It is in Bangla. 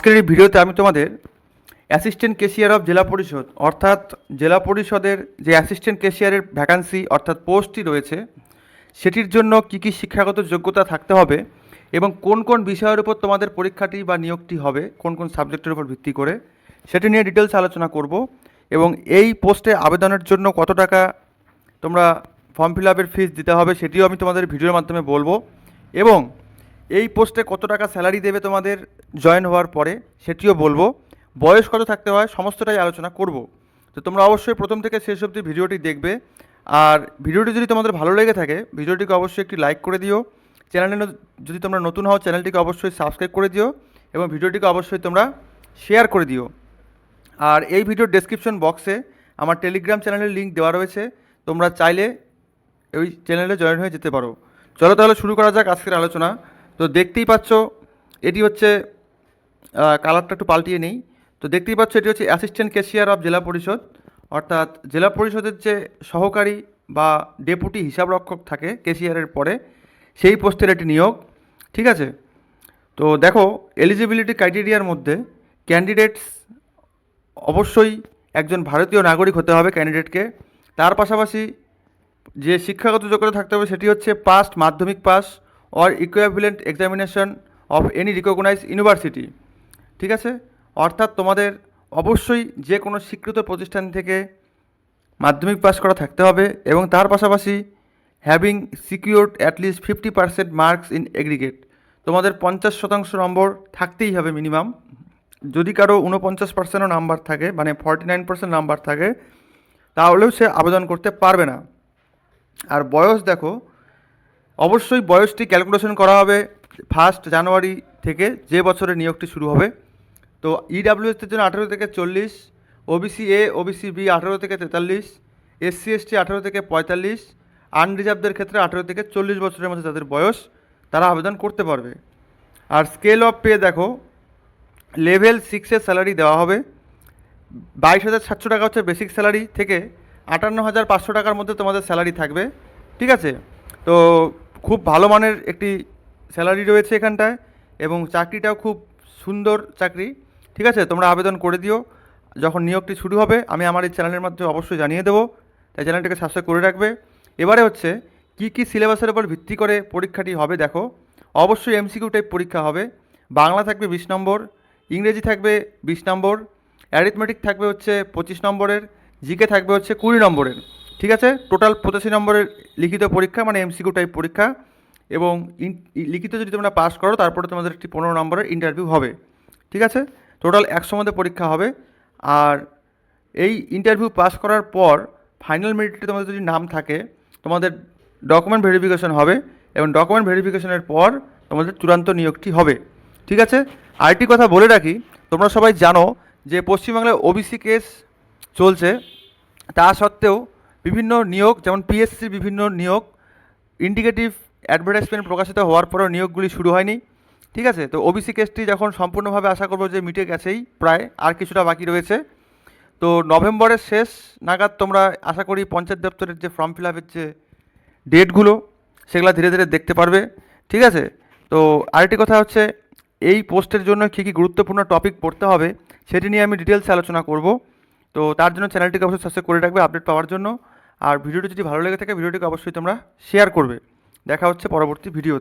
আজকের এই ভিডিওতে আমি তোমাদের অ্যাসিস্ট্যান্ট কেশিয়ার অফ জেলা পরিষদ, অর্থাৎ জেলা পরিষদের যে অ্যাসিস্ট্যান্ট কেশিয়ারের ভ্যাকান্সি অর্থাৎ পোস্টটি রয়েছে, সেটির জন্য কী কী শিক্ষাগত যোগ্যতা থাকতে হবে এবং কোন কোন বিষয়ের উপর তোমাদের পরীক্ষাটি বা নিয়োগটি হবে, কোন কোন সাবজেক্টের উপর ভিত্তি করে, সেটি নিয়ে ডিটেলস আলোচনা করব এবং এই পোস্টে আবেদনের জন্য কত টাকা তোমরা ফর্ম ফিল আপের ফিস দিতে হবে, সেটিও আমি তোমাদের ভিডিওর মাধ্যমে বলব এবং এই পোস্টে কত টাকা স্যালারি দেবে তোমাদের জয়েন হওয়ার পরে সেটিও বলব। বয়স কত থাকতে হয় সমস্তটাই আলোচনা করব। তো তোমরা অবশ্যই প্রথম থেকে শেষ অবধি ভিডিওটি দেখবে। আর ভিডিওটি যদি তোমাদের ভালো লেগে থাকে, ভিডিওটিকে অবশ্যই একটি লাইক করে দিও। চ্যানেলে যদি তোমরা নতুন হও, চ্যানেলটিকে অবশ্যই সাবস্ক্রাইব করে দিও এবং ভিডিওটিকে অবশ্যই তোমরা শেয়ার করে দিও। আর এই ভিডিওর ডেসক্রিপশন বক্সে আমার টেলিগ্রাম চ্যানেলের লিঙ্ক দেওয়া রয়েছে। তোমরা চাইলে ওই চ্যানেলে জয়েন হয়ে যেতে পারো। চলো তাহলে শুরু করা যাক আজকের আলোচনা। তো দেখতেই পাচ্ছ, এটি হচ্ছে কালারটা একটু পাল্টিয়ে নেই। তো দেখতেই পাচ্ছ, এটি হচ্ছে অ্যাসিস্ট্যান্ট ক্যাশিয়ার অফ জেলা পরিষদ। অর্থাৎ জেলা পরিষদের যে সহকারী বা ডেপুটি হিসাবরক্ষক থাকে ক্যাশিয়ারের পরে, সেই পোস্টের একটি নিয়োগ, ঠিক আছে? তো দেখো এলিজিবিলিটি ক্রাইটেরিয়ার মধ্যে ক্যান্ডিডেটস অবশ্যই একজন ভারতীয় নাগরিক হতে হবে ক্যান্ডিডেটকে তার পাশাপাশি যে শিক্ষাগত যোগ্যতা থাকতে হবে, সেটি হচ্ছে past Madhyamik pass or equivalent examination of any recognise university ঠিক আছে? অর্থাৎ তোমাদের অবশ্যই যে কোনো স্বীকৃত প্রতিষ্ঠান থেকে মাধ্যমিক পাস করা থাকতে হবে এবং তার পাশাপাশি having secured at least fifty percent marks in aggregate তোমাদের পঞ্চাশ শতাংশ নম্বর থাকতেই হবে মিনিমাম যদি কারও উনপঞ্চাশ পার্সেন্টও নাম্বার থাকে মানে ফর্টি নাইন পার্সেন্ট নাম্বার থাকে, তাহলেও সে আবেদন করতে পারবে না। আর বয়স দেখো অবশ্যই বয়সটি ক্যালকুলেশন করা হবে ফার্স্ট জানুয়ারি থেকে যে বছরে নিয়োগটি শুরু হবে। তো ইডাব্লিউএসের জন্য আঠেরো থেকে চল্লিশ ওবিসি এ ওবিসি বি আঠেরো থেকে তেতাল্লিশ এসসি এসটি আঠেরো থেকে পঁয়তাল্লিশ আনরিজার্ভদের ক্ষেত্রে আঠেরো থেকে চল্লিশ বছরের মধ্যে তাদের বয়স, তারা আবেদন করতে পারবে। আর স্কেল অফ পে দেখো লেভেল সিক্সের স্যালারি দেওয়া হবে। বাইশ হাজার সাতশো টাকা হচ্ছে বেসিক স্যালারি থেকে আটান্ন হাজার পাঁচশো টাকার মধ্যে তোমাদের স্যালারি থাকবে। ঠিক আছে? তো খুব ভালো মানের একটি স্যালারি রয়েছে এখানটায় এবং চাকরিটাও খুব সুন্দর চাকরি। ঠিক আছে? তোমরা আবেদন করে দিও। যখন নিয়োগটি শুরু হবে, আমি আমার এই চ্যানেলের মাধ্যমে অবশ্যই জানিয়ে দেবো। তাই চ্যানেলটাকে সাবস্ক্রাইব করে রাখবে। এবারে হচ্ছে, কি কি সিলেবাসের উপর ভিত্তি করে পরীক্ষাটি হবে দেখো। অবশ্যই এমসিকিউ টাইপ পরীক্ষা হবে। বাংলা থাকবে বিশ নম্বর, ইংরেজি থাকবে বিশ নম্বর অ্যারিথমেটিক থাকবে হচ্ছে পঁচিশ নম্বরের জিকে থাকবে হচ্ছে কুড়ি নম্বরের। ঠিক আছে? টোটাল পঁচাশি নম্বরের লিখিত পরীক্ষা মানে এমসিকিউ টাইপ পরীক্ষা এবং লিখিত যদি তোমরা পাস করো, তারপরে তোমাদের একটি পনেরো নম্বরের ইন্টারভিউ হবে। ঠিক আছে? টোটাল একশো মধ্যে পরীক্ষা হবে। আর এই ইন্টারভিউ পাস করার পর ফাইনাল মেরিটে তোমাদের যদি নাম থাকে, তোমাদের ডকুমেন্ট ভেরিফিকেশন হবে এবং ডকুমেন্ট ভেরিফিকেশনের পর তোমাদের চূড়ান্ত নিয়োগটি হবে। ঠিক আছে? আরেকটি কথা বলে রাখি, তোমরা সবাই জানো যে পশ্চিমবাংলায় ওবিসি কেস চলছে। তা সত্ত্বেও বিভিন্ন নিয়োগ, যেমন পিএসসির বিভিন্ন নিয়োগ ইন্ডিকেটিভ অ্যাডভার্টাইজমেন্ট প্রকাশিত হওয়ার পরেও নিয়োগগুলি শুরু হয়নি, ঠিক আছে? তো ওবিসি কেসটি যখন সম্পূর্ণভাবে আশা করব যে মিটে গেছেই, প্রায় আর কিছুটা বাকি রয়েছে। তো নভেম্বরের শেষ নাগাদ তোমরা আশা করি পঞ্চায়েত দপ্তরের যে ফর্ম ফিল আপের যে ডেটগুলো, সেগুলো ধীরে ধীরে দেখতে পারবে, ঠিক আছে? তো আরেকটি কথা হচ্ছে, এই পোস্টের জন্য কী কী গুরুত্বপূর্ণ টপিক পড়তে হবে, সেটি নিয়ে আমি ডিটেলসে আলোচনা করব। তো তার জন্য চ্যানেলটিকে অবশ্যই সাবস্ক্রাইব করে রাখবে আপডেট পাওয়ার জন্য। আর ভিডিওটি যদি ভালো লেগে থাকে, ভিডিওটিকে অবশ্যই তোমরা শেয়ার করবে। দেখা হচ্ছে পরবর্তী ভিডিওতে।